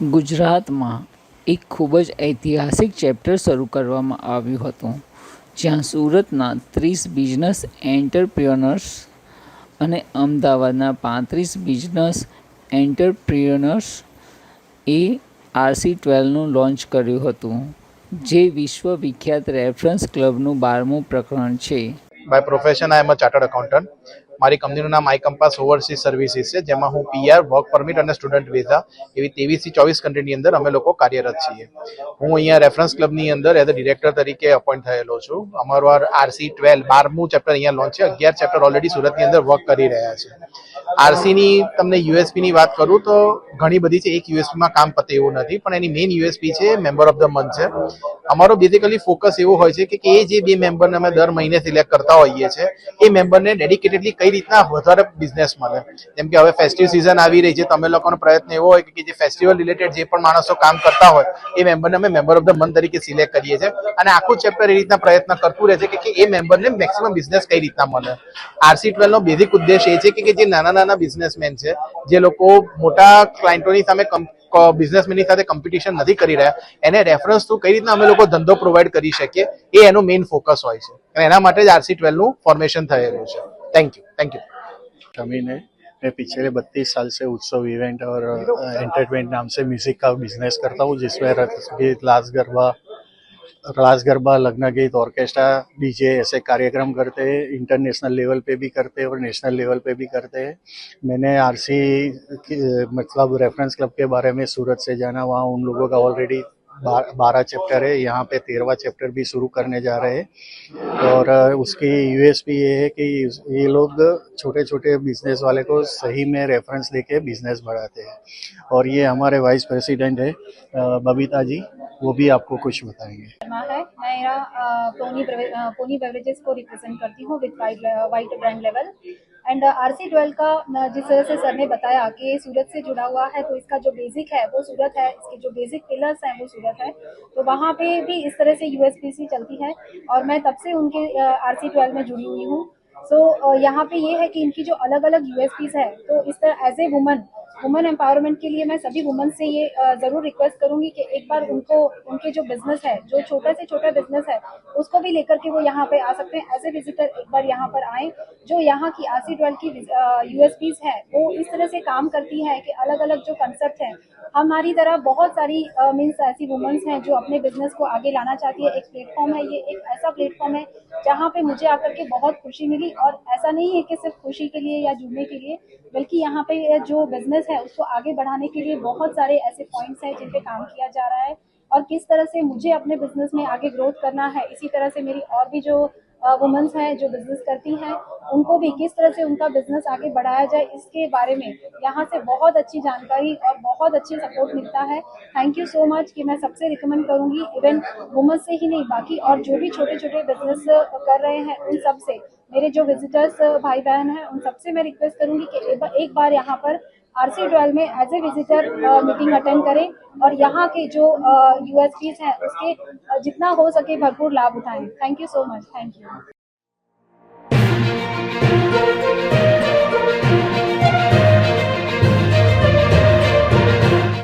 ગુજરાતમાં એક ખૂબ જ ઐતિહાસિક ચેપ્ટર શરૂ કરવામાં આવ્યું હતું, જ્યાં સુરતના ત્રીસ બિઝનેસ એન્ટરપ્રિનર્સ અને અમદાવાદના પાંત્રીસ બિઝનેસ એન્ટરપ્રિનર્સ એ આરસી ટ્વેલ્વનું લોન્ચ કર્યું હતું, જે વિશ્વ વિખ્યાત રેફરન્સ ક્લબનું બારમું પ્રકરણ છે. By profession I am a chartered accountant મારી કંપનીનું નામ આઈ કંપાસ ઓવરસીઝ સર્વિસીસ છે, જેમાં હું પીઆર વર્ક પરમિટ અને સ્ટુડન્ટ વિઝા એવી ત્રેવીસથી ચોવીસ કન્ટ્રીની અંદર અમે લોકો કાર્યરત છીએ. હું અહીંયા રેફરન્સ ક્લબની અંદર એઝ અ ડિરેક્ટર તરીકે અપોઇન્ટ થયેલો છું. અમારો આરસી ટ્વેલ્વ બારમું ચેપ્ટર અહીંયા લોન્ચ છે, અગિયાર ચેપ્ટર ઓલરેડી સુરતની અંદર વર્ક કરી રહ્યા છે. આરસીની તમને યુએસપીની વાત કરું તો ઘણી બધી છે, એક યુએસપીમાં કામ પતે એવું નથી, પણ એની મેઇન યુએસપી છે મેમ્બર ઓફ ધ મંથ છે. અમારો બેઝિકલી ફોકસ એવો હોય છે કે એ જે બે મેમ્બરને અમે દર મહિને સિલેક્ટ કરતા હોઈએ છીએ એ મેમ્બરને ડેડિકેટેડલી કઈ રીતના વધારે બિઝનેસ મળે? જેમ કે હવે ફેસ્ટિવ સિઝન આવી રહી છે તમે લોકોનો પ્રયત્ન એવો હોય કે જે ફેસ્ટિવલ રિલેટેડ જે પણ માણસો કામ કરતા હોય, એ મેમ્બરને અમે મેમ્બર ઓફ ધ મંથ તરીકે સિલેક્ટ કરીએ છીએ. અને આખું ચેપ્ટર એ રીતના પ્રયત્ન કરતું રહે છે કે એ મેમ્બરને મેક્સિમમ બિઝનેસ કઈ રીતના મળે? આરસી ટ્વેલ્વ નો બેઝિક ઉદ્દેશ એ છે કે જે નાના નાના બિઝનેસમેન છે જે લોકો મોટા ક્લાયન્ટોની સામે બિઝનેસમેનની સાથે કોમ્પિટિશન નથી કરી રહ્યા એને રેફરન્સ થ્રુ કઈ રીતના અમે લોકો ધંધો પ્રોવાઈડ કરી શકીએ એ એનું મેઇન ફોકસ હોય છે અને એના માટે જ આરસી ટ્વેલ્વનું ફોર્મેશન થયેલું છે thank you thank you Shami ने मैं पिछले बत्तीस साल से उत्सव इवेंट और एंटरटेनमेंट नाम से म्यूजिक का बिजनेस करता हूँ जिसमें रसगीत लास गरबा रास गरबा, लग्न गीत ऑर्केस्ट्रा, डीजे ऐसे कार्यक्रम करते हैं, इंटरनेशनल लेवल पे भी करते हैं और नेशनल लेवल पे भी करते हैं। मैंने आरसी मतलब रेफरेंस क्लब के बारे में सूरत से जाना, वहाँ उन लोगों का ऑलरेडी बारह चैप्टर है, यहाँ पे तेरहवा चैप्टर भी शुरू करने जा रहे हैं। और उसकी यूएसपी ये है कि ये लोग छोटे छोटे बिज़नेस वाले को सही में रेफरेंस देके बिज़नेस बढ़ाते हैं। और ये हमारे वाइस प्रेसिडेंट है बबीता जी। वो भी आपको कुछ बताएँगे। को रिप्रेजेंट करती हूँ level and R C twelve का जिस तरह से सर ने बताया कि सूरत से जुड़ा हुआ है तो इसका जो बेसिक है, वो सूरत है। इसके जो बेसिक पिलर्स हैं, वो सूरत है। तो वहाँ पे भी इस तरह से यूएसपीसी चलती है और मैं तब से उनके आर सी ट्वेल्व में जुड़ी हुई हूँ। सो यहाँ पे ये है कि इनकी जो अलग अलग यूएसपीस है तो इस तरह as a woman women empowerment के लिए मैं सभी वुमन से ये ज़रूर रिक्वेस्ट करूँगी कि एक बार उनको, उनके जो बिज़नेस है, जो छोटा से छोटा बिज़नेस है, उसको भी लेकर के वो यहाँ पे आ सकते हैं। एज ए विजिटर एक बार यहाँ पर आए, जो यहाँ की आर सी ट्वेल्व की यूएसपीज है, वो इस तरह से काम करती है कि अलग अलग जो कंसेप्ट है, हमारी तरह बहुत सारी मीन्स ऐसी वुमेन्स हैं जो अपने बिज़नेस को आगे लाना चाहती है। एक प्लेटफॉर्म है ये, एक ऐसा प्लेटफॉर्म है जहाँ पे मुझे आकर के बहुत खुशी मिली और ऐसा नहीं है कि सिर्फ़ खुशी के लिए या जुड़ने के लिए, बल्कि यहाँ पे जो बिज़नेस है, उसको आगे बढ़ाने के लिए बहुत सारे ऐसे पॉइंट्स हैं जिन पे काम किया जा रहा है और किस तरह से मुझे अपने बिज़नेस में आगे ग्रोथ करना है, इसी तरह से मेरी और भी जो वुमेन्स हैं जो बिज़नेस करती हैं, उनको भी किस तरह से उनका बिज़नेस आगे बढ़ाया जाए, इसके बारे में यहाँ से बहुत अच्छी जानकारी और बहुत अच्छी सपोर्ट मिलता है। थैंक यू सो मच कि मैं सबसे रिकमेंड करूँगी इवन वुमेन्स से ही नहीं, बाकी और जो भी छोटे छोटे बिज़नेस कर रहे हैं, उन सबसे मेरे जो विजिटर्स भाई बहन हैं, उन सबसे मैं रिक्वेस्ट करूँगी कि एक बार यहाँ पर आर सी ट्वेल्व में as a visitor meeting attend करें और यहाँ के जो यू हैं, उसके जितना हो सके भरपूर लाभ उठाएँ। Thank you so much thank you